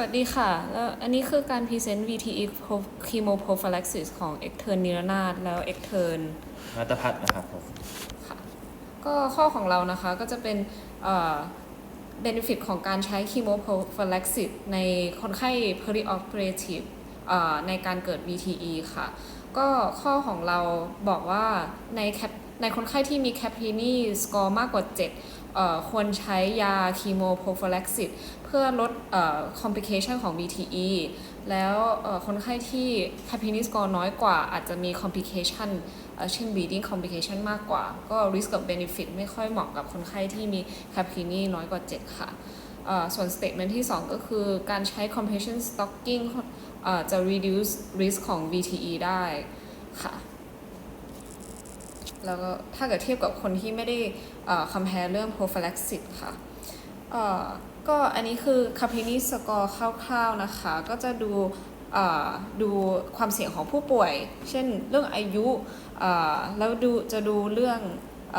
วัสดีค่ะ แล้วอันนี้คือการพรีเซนต์ VTE chemoprophylaxis ของ e c t e r n นิรนาถแล้ว e c t e r n นัตพัฒน์นะครับผมค่ะก็ข้อของเรานะคะก็จะเป็นเอ่อ benefit ของการใช้ chemoprophylaxis ในคนไข้ perioperative เอ่อในการเกิด VTE ค่ะ ก็ข้อของเราบอกว่าใน cap ในคนไข้ที่มี Caprini score มากกว่า7เอ่อ ควรใช้ยาคีโมโพรฟลักซิตเพื่อลดคอมพลิเคชันของ BTE แล้วคนไข้ที่แฮปปี้นิสกอร์น้อยกว่า อาจจะมีคอมพลิเคชันเช่น bleeding complication มากกว่า ก็ risk กับ benefit ไม่ค่อยเหมาะกับคนไข้ที่มี c a p i n i น้อยกว่า 7 ค่ะ ส่วน statement ที่ 2 ก็คือการใช้ compression stocking จะ reduce risk ของ VTE ได้ค่ะ แล้วก็ถ้าเกิดเทียบกับคนที่ไม่ได้เอ่อ compare เรื่อง prophylaxis ค่ะก็อันนี้คือ c a p i n i score คร่าวๆนะคะ ก็จะดูดูความเสี่ยงของผู้ป่วย เช่นเรื่องอายุ แล้วดูจะดูเรื่องอ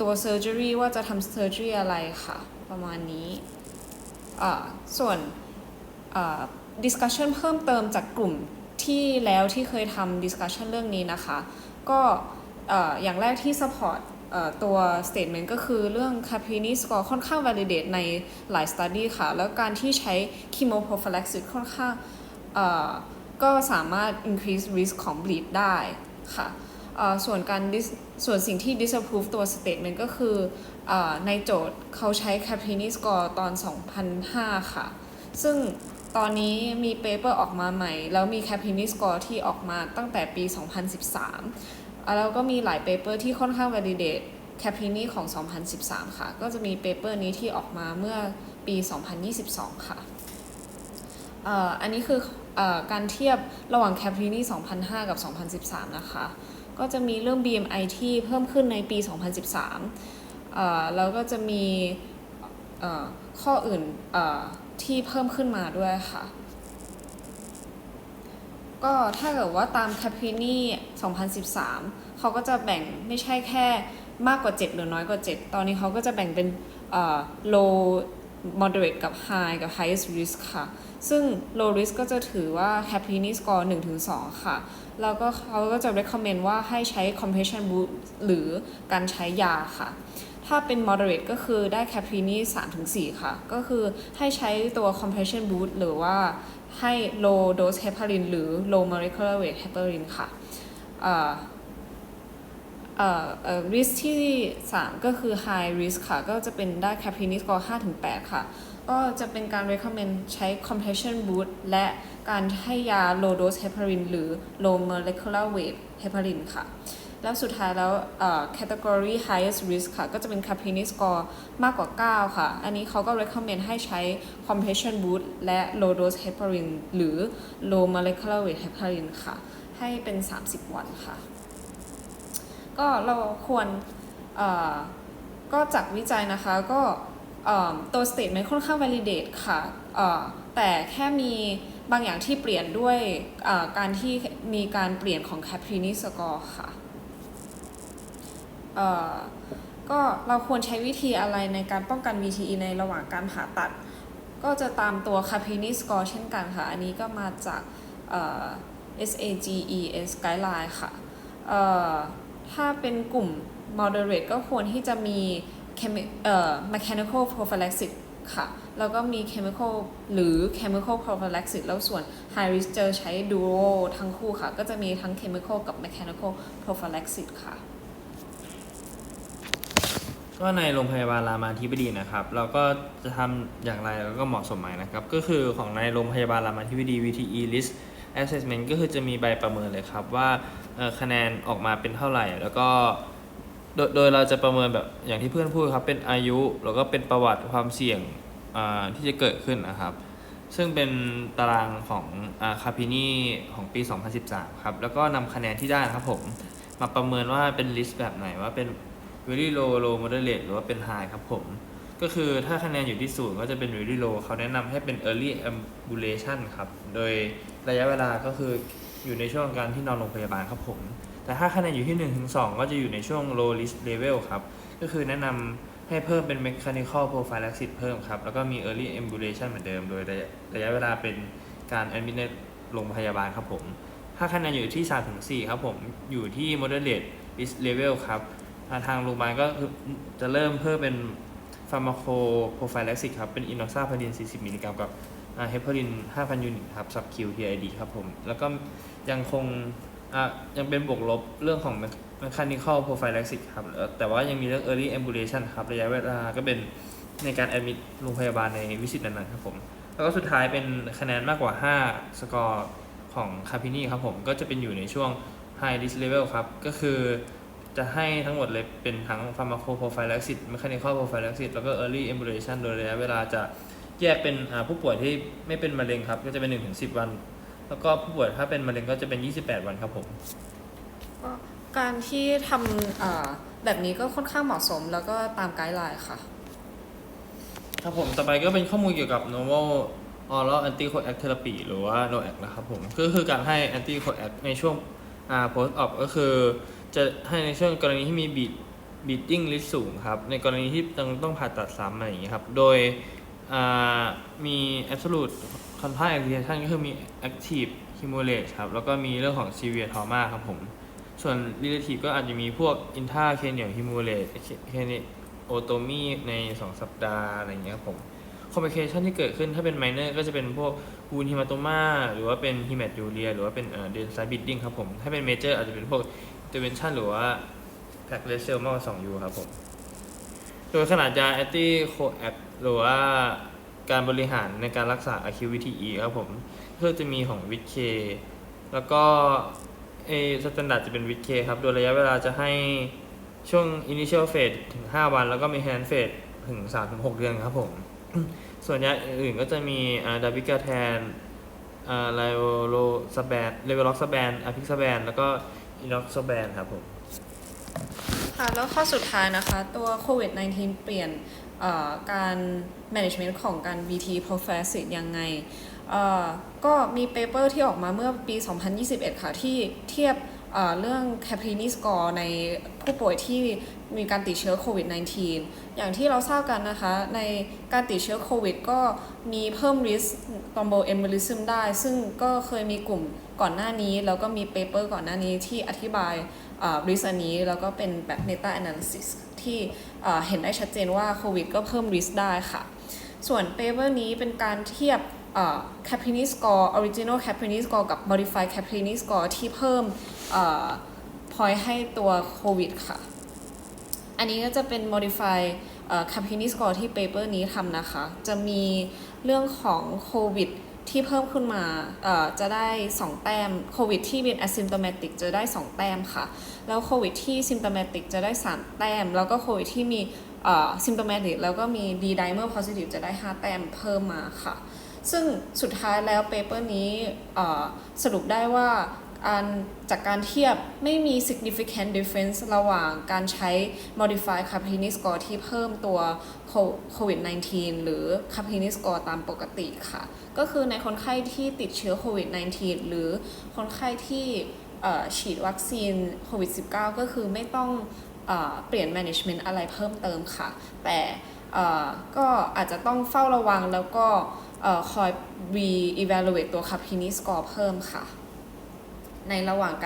ตัว surgery ว่าจะทำ surgery อะไรค่ะ ประมาณนี้ ส่วน discussion เพิ่มเติมจากกลุ่มที่แล้วที่เคยทำ discussion เรื่องนี้นะคะ ก็อย่างแรกที่ support เอ่อตัว statement ก็คือเรื่อง Caprini score ค่อนข้าง validate ในหลาย study ค่ะ แล้วการที่ใช้ chemoprophylaxis ค่อนข้างก็สามารถ increase risk ของ bleed ได้ค่ะส่วนการส่วนสิ่งที่ disapprove ตัว statement ก็คือเออในโจทย์เขาใช้ Caprini score ตอน 2005 ค่ะ ซึ่ง ตอนนี้มีเปเปอร์ออกมาใหม่ แล้วมี Capini Score ที่ออกมาตั้งแต่ปี 2013 แล้วก็มีหลายเปเปอร์ที่ค่อนข้าง validate Capini ของ 2013 ค่ะ ก็จะมีเปเปอร์นี้ที่ออกมาเมื่อปี 2022 ค่ะอ่ออันนี้คืออการเทียบระหว่าง Caprini 2005 กับ 2013 นะคะ ก็จะมีเรื่อง BMI ที่เพิ่มขึ้นในปี 2013 แล้วก็จะมีข้ออื่น ที่เพิ่มขึ้นมาด้วยค่ะ ก็ถ้าเกิดว่าตาม Caprini 2013 เขาก็จะแบ่งไม่ใช่แค่มากกว่า 7 หรือน้อยกว่า 7 ตอนนี้เขาก็จะแบ่งเป็น low moderate กับ high กับ highest risk ค่ะ ซึ่ง low risk ก็จะถือว่า Caprini score 1-2 ค่ะ แล้วก็เขาก็จะ recommend ว่าให้ใช้ compression boot หรือการใช้ยาค่ะ ถ้าเป็น moderate ก็คือได้ Caprini 3-4 ค่ะ ก็คือให้ใช้ตัว compression boot หรือว่าให้ low dose heparin หรือ low molecular weight heparin ค่ะเอ่อเอ่อ risk ที่ 3 ก็คือ high risk ค่ะ ก็จะเป็นได้ Caprini score 5-8 ค่ะ ก็จะเป็นการ recommend ใช้ compression boot และการให้ยา low dose heparin หรือ low molecular weight heparin ค่ะ แล้วสุดท้ายแล้วเอ่อ category highest risk ค่ะ ก็จะเป็น Capini score มากกว่า 9 ค่ะ อันนี้เขาก็ recommend ให้ใช้ compression boot และ low dose heparin หรือ low molecular weight heparin ค่ะ ให้เป็น 30 วันค่ะ ก็เราควรเอ่อก็จากวิจัยนะคะก็เอ่อตัว statement ค่อนข้าง validate ค่ะเอ่อแต่แค่มีบางอย่างที่เปลี่ยนด้วยการที่มีการเปลี่ยนของ Caprini score ค่ะ เอ่อก็เราควรใช้วิธีอะไรในการป้องกัน VTE ในระหว่างการผ่าตัด ก็จะตามตัว Caprini score เช่นกันค่ะ อันนี้ก็มาจากเอ่อ SAGES guideline ค่ะเอ่อถ้าเป็นกลุ่ม moderate ก็ควรที่จะมี เอ่อ mechanical prophylaxis ค่ะ แล้วก็มี chemical หรือ chemical prophylaxis แล้วส่วน high risk จะใช้ duo ทั้งคู่ค่ะ ก็จะมีทั้ง chemical กับ mechanical prophylaxis ค่ะ ก็ในโรงพยาบาลรามาธิบดีนะครับ เราก็จะทำอย่างไรแล้วก็เหมาะสมไหมนะครับ ก็คือของในโรงพยาบาลรามาธิบดี VTE list assessment ก็คือจะมีใบประเมินเลยครับว่าคะแนนออกมาเป็นเท่าไหร่ แล้วก็โดยโดยเราจะประเมินแบบอย่างที่เพื่อนพูดครับ เป็นอายุแล้วก็เป็นประวัติความเสี่ยงที่จะเกิดขึ้นนะครับ ซึ่งเป็นตารางของคาพินีของปี 2013 ครับ แล้วก็นำคะแนนที่ได้นะครับผม มาประเมินว่าเป็นลิสต์แบบไหนว่าเป็น very low low moderate หรือว่าเป็น high ครับผม ก็คือถ้าคะแนนอยู่ที่ศูนย์ก็จะเป็น very low เขาแนะนำให้เป็น early ambulation ครับ โดยระยะเวลาก็คืออยู่ในช่วงการที่นอนโรงพยาบาลครับผม แต่ถ้าคะแนนอยู่ที่1ถึง2ก็จะอยู่ในช่วง low risk level ครับ ก็คือแนะนำให้เพิ่มเป็น mechanical prophylaxis เพิ่มครับ แล้วก็มี early ambulation เหมือนเดิม โดยระยะเวลาเป็นการ admit ในโรงพยาบาลครับผม ถ้าคะแนนอยู่ที่3-4ครับผม อยู่ที่ moderate risk level ครับ ทางโรงพยาบาลก็คือจะเริ่มเพิ่มเป็น pharmacoprophylaxis ครับ เป็น inoxaparin 40 มิลลิกรัมกับอ่า heparin 5,000 ยูนิตครับ sub Q TID ครับผม แล้วก็ยังคงอะยังเป็นบวกลบเรื่องของ mechanical prophylaxis ครับ แต่ว่ายังมีเรื่อง early ambulation ครับ ระยะเวลาก็เป็นในการ admit โรงพยาบาลในวิสิตนั้นๆครับผม แล้วก็สุดท้ายเป็นคะแนนมากกว่า 5 สกอร์ของคาพินี่ครับผม ก็จะเป็นอยู่ในช่วง high risk level ครับ ก็คือ จะให้ทั้งหมดเลยเป็นทั้ง pharmacoprophylaxis mechanical prophylaxis แล้วก็ early ambulation โดยระยะเวลาจะแยกเป็นอ่าผู้ป่วยที่ไม่เป็นมะเร็งครับ ก็จะเป็น 1-10 วัน แล้วก็ผู้ป่วยถ้าเป็นมะเร็งก็จะเป็น 28 วันครับผมก็การที่ทำอ่าแบบนี้ก็ค่อนข้างเหมาะสมแล้วก็ตามไกด์ไลน์ค่ะ ครับผม ต่อไปก็เป็นข้อมูลเกี่ยวกับ normal oral anticoag therapy หรือว่า NOAC นะครับผม ก็คือการให้ anticoag ในช่วงอ่า post op ก็คือ จะให้ในช่วงกรณีที่มี beat beating risk สูงครับ ในกรณีที่ต้องต้องผ่าตัดซ้ำอะไรอย่างเงี้ครับ โดยมี absolute contrast agitation ก็คือมี active hemorrhage ครับ แล้วก็มีเรื่องของ severe trauma ครับผม ส่วน relative ก็อาจจะมีพวก intracranial hemorrhage craniotomy ใน 2 สัปดาห์อะไรอย่างเงี้ยครับผม complication ที่เกิดขึ้นถ้าเป็น minor ก็จะเป็นพวก wound hematoma หรือว่าเป็น hematuria หรือว่าเป็นเอ่อ densite bleeding ครับผม ถ้าเป็น major อาจจะเป็นพวก intervention หรือว่า plaque lacell มากกว่า 2U ครับผม โดยขนาดยา anti coag หรือว่าการบริหารในการรักษา acute VTE ครับผมก็จะมีของ w i t k แล้วก็เอสแตนดาร์ดจะเป็น w i t k ครับ โดยระยะเวลาจะให้ช่วง initial phase ถึง 5 วัน แล้วก็ maintenance phase ถึง 3-6 เดือนครับผม ส่วนยาอื่นก็จะมีดาบิกาแทนไลโลสแบนเลเวล็อกสแบนอะพิกสแบนแล้วก็ อินอกโซแบนครับผม ค่ะแล้วข้อสุดท้ายนะคะ ตัวโควิด -19 เปลี่ยนการ management ของการ VT prophylaxis ยังไง ก็มีเปเปอร์ที่ออกมาเมื่อปี 2021 ค่ะ ที่เทียบเอ่อเรื่อง Caprini score ในผู้ป่วยที่ มีการติดเชื้อโควิด -19 อย่างที่เราทราบกันนะคะ ในการติดเชื้อโควิด ก็มีเพิ่ม risk thromboembolism ได้ ซึ่งก็เคยมีกลุ่มก่อนหน้านี้ แล้วก็มีเปเปอร์ก่อนหน้านี้ที่อธิบายริสอันนี้ แล้วก็เป็นแบบ meta analysis ที่เห็นได้ชัดเจนว่าโควิด ก็เพิ่ม risk ได้ค่ะ ส่วนเปเปอร์นี้เป็นการเทียบ c a p i n i score original c a p i n i score กับ modified c a p i n i score ที่เพิ่มเอ่อ point ให้ตัวโควิด ค่ะ อันนี้ก็จะเป็น modify เอ่อ Caprini score ที่เปเปอร์นี้ทำนะคะ จะมีเรื่องของโควิดที่เพิ่มขึ้นมาจะได้ 2 แต้มโควิดที่เป็น asymptomatic จะได้ 2 แต้มค่ะ แล้วโควิดที่ symptomatic จะได้ 3 แต้ม แล้วก็โควิดที่มี symptomatic แล้วก็มี D dimer positive จะได้ 5 แต้มเพิ่มมาค่ะ ซึ่งสุดท้ายแล้วเปเปอร์นี้สรุปได้ว่า จากการเทียบไม่มี significant difference ระหว่างการใช้ modified Caprini score ที่เพิ่มตัวโควิด -19 หรือ Caprini score ตามปกติค่ะ ก็คือในคนไข้ที่ติดเชื้อโควิด -19 หรือคนไข้ที่ฉีดวัคซีนโควิด -19 ก็คือไม่ต้องเอเปลี่ยน management อะไรเพิ่มเติมค่ะ แต่ก็อาจจะต้องเฝ้าระวังแล้วก็อคอย re evaluate ตัว Caprini score เพิ่มค่ะ ในระหว่างการ